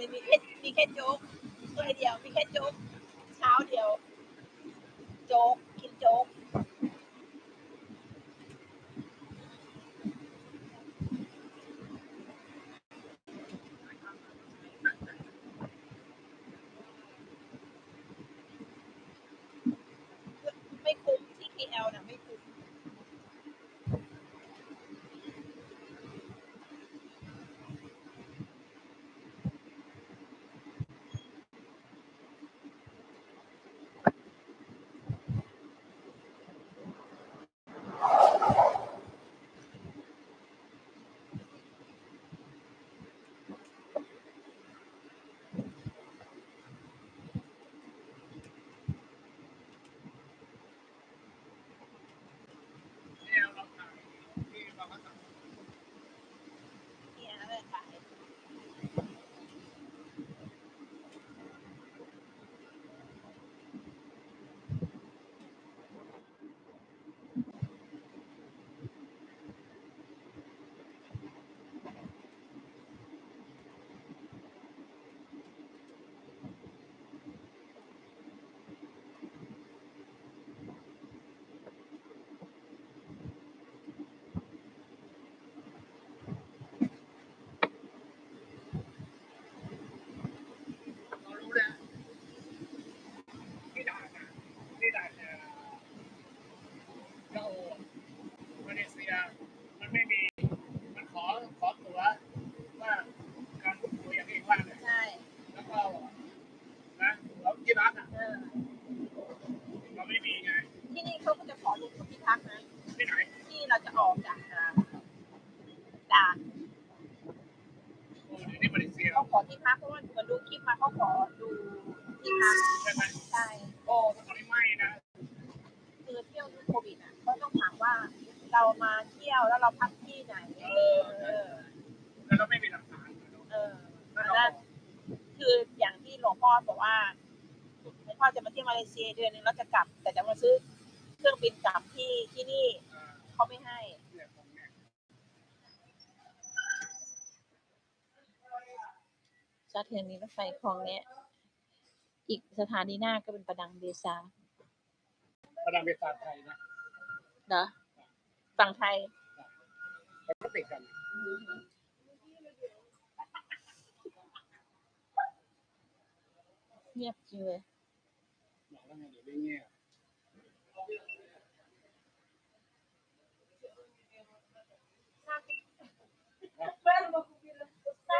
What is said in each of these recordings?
เลยมีแค่มีแค่โจ๊กตัวเดียวมีแค่โจ๊กเช้าเดียว โจ๊กกินโจ๊กไม่คุ้มที่ KL นะไม่คุ้ม เนี่ยเราขายที่เราก็สั่ง เนี่ยเลยขาย เรารู้แล้วที่ด่านนะที่ด่านเนี่ยเรามาเลเซียมันไม่มี มันขอขอตัวว่าการพูดคุยอย่างที่ว่าเนี่ย ใช่ แล้วก็นะเราที่รักอะ เออ เราไม่มีไง ที่นี่เขาก็จะขอลงทุนที่พักนะ ที่ไหน ที่เราจะออกจากอ่าด่าน โอ้เดี๋ยวนี้มาเลเซีย เขาขอ ที่พักเพราะว่าเหมือนดูคลิปมาเขาขอดูที่พักใช่ไหมใช่โอ้ถ้าตอนนี้ไม่นะคือเที่ยวยุคโควิดอะเขาต้องถามว่าเรามาเที่ยวแล้วเราพักที่ไหนเออแล้วเราไม่มีหลักฐานเออแล้วคืออย่างที่หลวงพ่อบอกว่าหลวงพ่อจะมาเที่ยวมาเลเซียเดือนหนึงแล้วจะกลับ แต่จะมาซื้อเครื่องบินกลับที่ที่นี่เออเขาไม่ให้ เนี่ยผมเนี่ย สถานีรถไฟคลองเนี้ยอีกสถานีหน้าก็เป็นประดังเบซาประดังเบสาไทยนะเหรอฝั่งไทยมันก็ติดกันเงียบจริงเลยบอกแล้วไงเดี๋ยวได้เงี้ย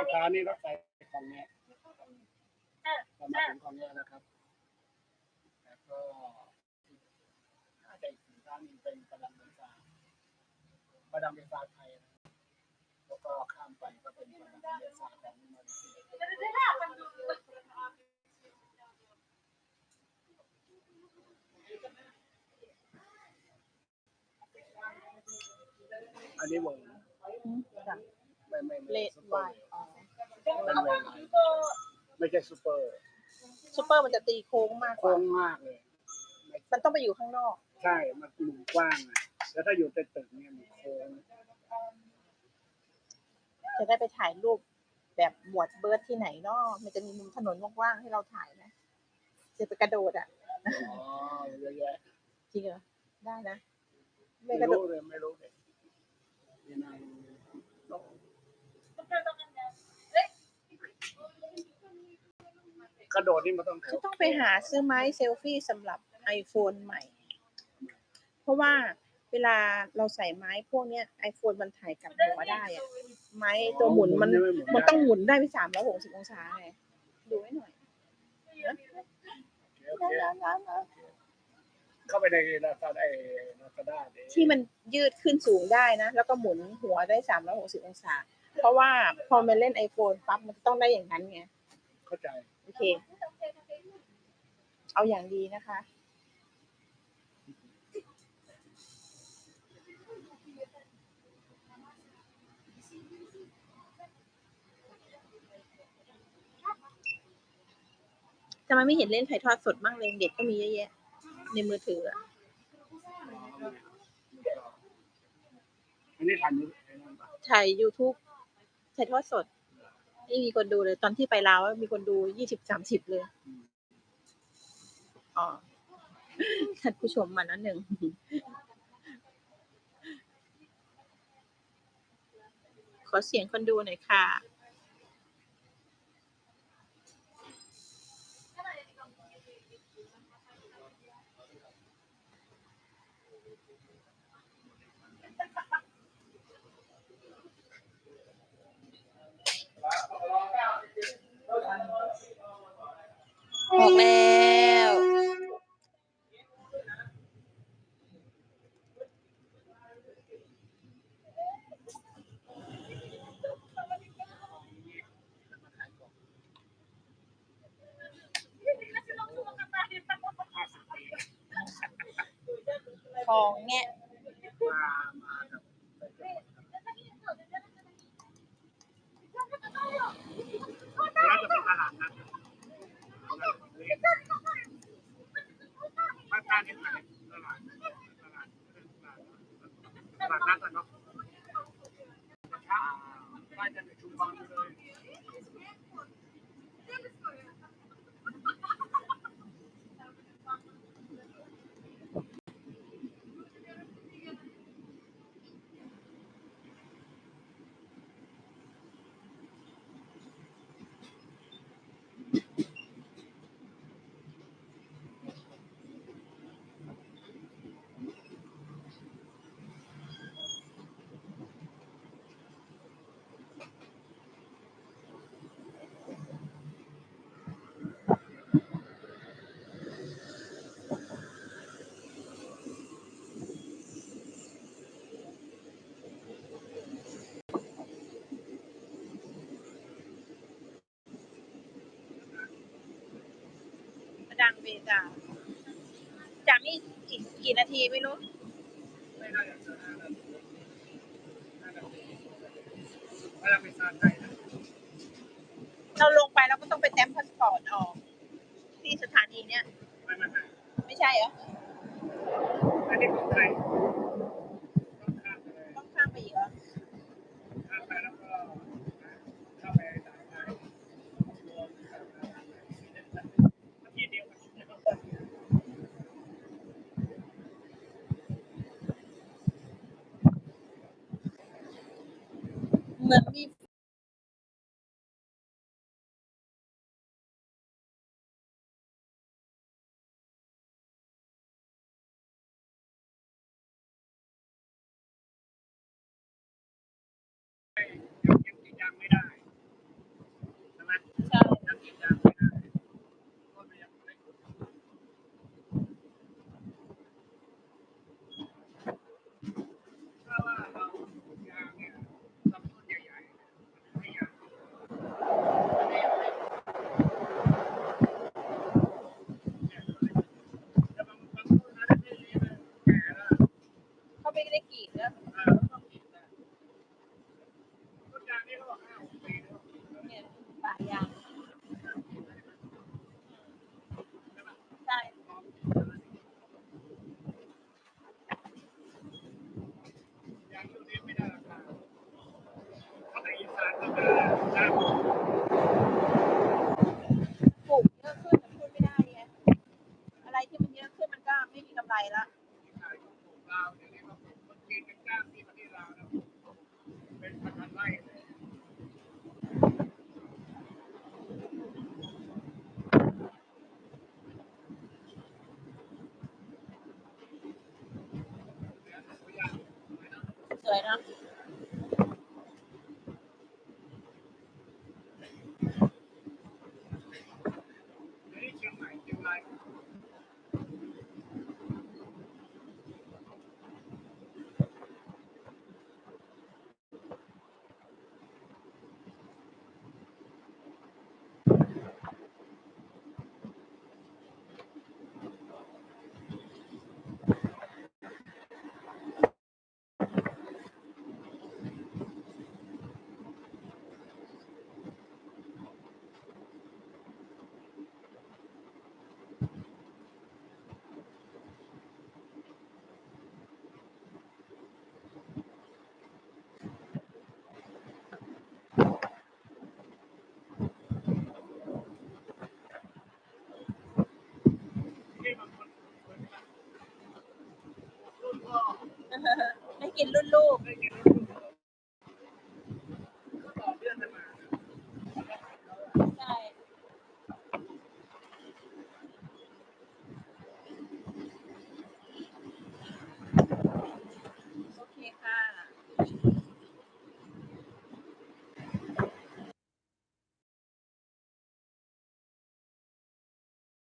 สถานีรถไฟ ของเนี้ยเรามาถึงของเนี้ยนะครับแล้วก็น่าจะอีกสถานีเป็นประดังเบซาประดังเบซาไทยแล้วก็ข้ามไปก็เป็นประดังเบซาของมาเลเซียอันนี้วงไม่ไม่ไม่เลดไว เปอร์เป็นเวลาไม่ใช่ซูเปอร์ซูเปอร์มันจะตีโค้งมากกโค้ว่างมากเลยไม่มันต้องไปอยู่ข้างนอก ใช่ มันหมุนกว้างอะแล้วถ้าอยู่ในตึกเนี่ยมันโค้งจะได้ไปถ่ายรูปแบบหมวดเบิร์ดที่ไหนเนาะมันจะมีมุมถนนว่างๆให้เราถ่ายนะจะไปกระโดดอะ อ๋อเยอะแยะจริงเหรอได้นะไม่ไม่กระโดรู้ดเลยไม่รู้เลยนี่นาง ระโดดนี่มันต้องแถฉัวนต้องไปหาซื้อไม้เซลฟี่สำหรับ iPhone ใหม่ เพราะว่าเวลาเราใส่ไม้พวกเนี้ย iPhone มันถ่ายกลับหัวได้อะไม้ตัวหมุนมันมันต้องหมุนได้ไปสามร้อยหกสิบองศาไงดูให้หน่อยนะโอเคเข้าไปในลาซาด้าลาซาด้าที่มันยืดขึ้นสูงได้นะ แล้วก็หมุนหัวได้สามร้อยหกสิบองศา เพราะว่าพอมันเล่น iPhone ปั๊บมันต้องได้อย่างนั้นไง เข้าใจ โอเค เอาอย่างดีนะคะทำไมไม่เห็นเล่นถ่ายทอดสดบ้างเลยเด็กก็มีเยอะแยะ ในมือถืออะอันนี้ทันอยู่ถ่าย YouTube ถ่ายทอดสด ไม่มีคนดูเลย ตอนที่ไปลาวมีคนดูยี่สิบสามสิบเลย อ๋อท่านผู้ชมมานั้นหนึ่งขอเสียงคนดูหน่อยค่ะออกแล้ว ข องแงะ มามากับน่าจะเป็นตลาดนัดบ้านท่านี่ขายตลาดตลาดตลาดนัดอะเนาะอ่าบ้านจะเป็นชุมพรเลย ดังเบจ้าจากนี้อีกกี่นาทีไม่รู้ เราลงไปเราก็ต้องไปแต้มพาสปอร์ตออก ที่สถานีเนี้ยไม่ไม่ไม่ไม่ใช่เหรออันนี้ของไทยต้องข้ามไปเลย ต้องข้ามไปอีกเหรอ ข้ามไปแล้วก็เข้าไปสายไทยรวมกับที่เดียวกันนะครับ เหมือนมียังยังกินยังไม่ได้ใช่ไหมใช่ยังกินยังไม่ได้ก็ไม่ยังไม่ถ้าว่าเราปลูกยางเนี่ยลำต้นใหญ่ๆมันให้ยางไม่อยากให้แต่บางบางต้นนะที่นี่มันแก่แล้ว เขาไม่ได้กรีดแล้ว อ่าต้องกินนะต้นยางนี่เขาบอกห้าหกปีแล้ว เนี่ยป่ายางใช่ ยังอยู่นี่ไม่ได้ราคาเพราะในอีสานก็จะจ้าง ปลูกเยอะขึ้นมันพูดไม่ได้ไงอะไรที่มันเยอะขึ้นมันก็ไม่มีกำไรละ ขายของปลูกลาวเดี๋ยวนี้ก็ปลูกคนจีนเป็นจ้าที่ประเทศลาวนะเป็นพันๆไร่เลย สวยเนาะ เดี๋ยวนี้เชียงใหม่เชียงราย เได้กินรุ่นลูก